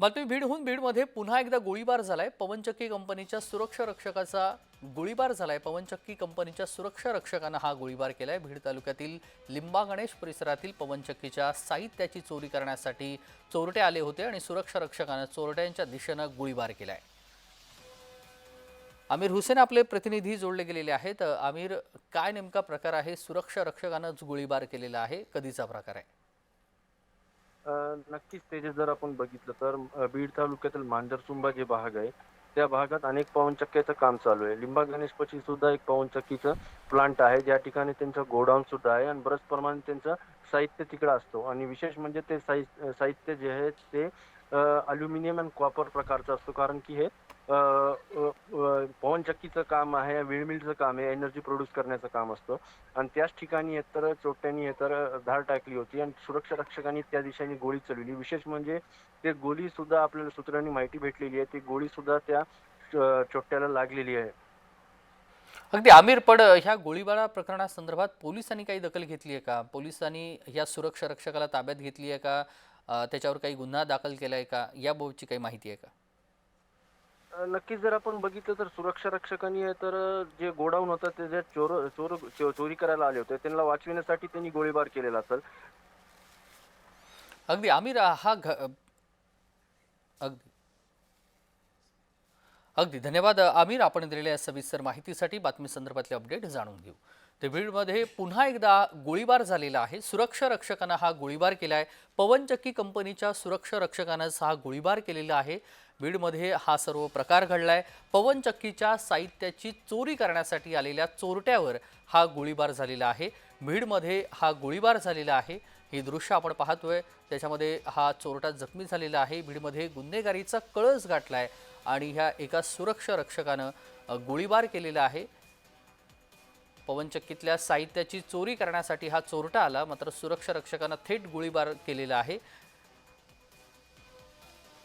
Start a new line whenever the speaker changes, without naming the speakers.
बातमी बीडहून बीडमध्ये पुन्हा एकदा गोळीबार झालाय. पवनचक्की कंपनीच्या सुरक्षा रक्षकाचा गोळीबार झालाय. पवनचक्की कंपनीच्या सुरक्षा रक्षकानं हा गोळीबार केलाय. बीड तालुक्यातील लिंबा गणेश परिसरातील पवनचक्कीच्या साहित्याची चोरी करण्यासाठी चोरटे आले होते आणि सुरक्षा रक्षकानं चोरट्यांच्या दिशेनं गोळीबार केलाय. आमिर हुसेन आपले प्रतिनिधी जोडले गेलेले आहेत. आमिर काय नेमका प्रकार आहे? सुरक्षा रक्षकानंच गोळीबार केलेला आहे. कधीचा प्रकार आहे?
नक्कीच त्याचे जर आपण बघितलं तर अ, बीड तालुक्यातील मांजरसुंबा जे भाग आहे त्या भागात अनेक पवनचक्क्याचं काम चालू आहे. लिंबा गणेशपाशी सुद्धा एक पवनचक्कीचं प्लांट आहे. ज्या ठिकाणी त्यांचं गोडाऊन सुद्धा आहे आणि बऱ्याच प्रमाणात त्यांचं साहित्य तिकडं असतो. आणि विशेष म्हणजे ते साहि- साहित्य जे आहे ते अल्युमिनियम अँड कॉपर प्रकारचं असतो. कारण की हे पवनचक्कीचं काम आहे विळमिलचं काम आहे एनर्जी प्रोड्यूस करण्याचं काम असतं. आणि त्याच ठिकाणी एकतर तर चोरट्यांनी हे तर धाड टाकली होती आणि सुरक्षा रक्षकांनी त्या दिशेने गोळी चलवली विशेष म्हणजे ते गोळी सुद्धा आपल्याला सूत्रांनी माहिती भेटलेली आहे. ती गोळी सुद्धा त्या चोट्याला लागलेली आहे.
अगदी आमिर पण ह्या गोळीबारा प्रकरणासंदर्भात पोलिसांनी काही दखल घेतली आहे का? पोलिसांनी या सुरक्षा रक्षकाला ताब्यात घेतली आहे का? त्याच्यावर काही गुन्हा दाखल केला आहे का? याबाबतची काही माहिती आहे का?
नक्कीच जर आपण बघितलं तर सुरक्षा रक्षकांनी तर जे गोडाऊन होतं ते जे चोर चोर चो- चोरी करायला आले होते त्यांना वाचविण्यासाठी त्यांनी गोळीबार केलेला असेल.
अगदी. आमिर हा घ अगदी. अगदी. धन्यवाद आमिर. आपण दिलेल्या या सविस्तर माहितीसाठी बातमी संदर्भातले अपडेट जाणून घेऊ. ते बीडमध्ये पुन्हा एकदा गोळीबार झालेला आहे. सुरक्षा रक्षकानं हा गोळीबार केला आहे पवनचक्की कंपनीच्या सुरक्षा रक्षकानंच हा गोळीबार केलेला आहे. बीडमध्ये हा सर्व प्रकार घडला आहे पवनचक्कीच्या साहित्याची चोरी करण्यासाठी आलेल्या चोरट्यावर हा गोळीबार झालेला आहे. बीडमध्ये हा गोळीबार झालेला आहे. ही दृश्य आपण पाहतोय. त्याच्यामध्ये हा चोरटा जखमी झालेला आहे. बीडमध्ये गुन्हेगारीचा कळस गाठला आहे आणि ह्या एका सुरक्षा रक्षकानं गोळीबार केलेला आहे. पवनचक्कीतल्या साहित्याची चोरी करण्यासाठी हा चोरटा आला मात्र सुरक्षा रक्षकानं थेट गोळीबार केलेला आहे.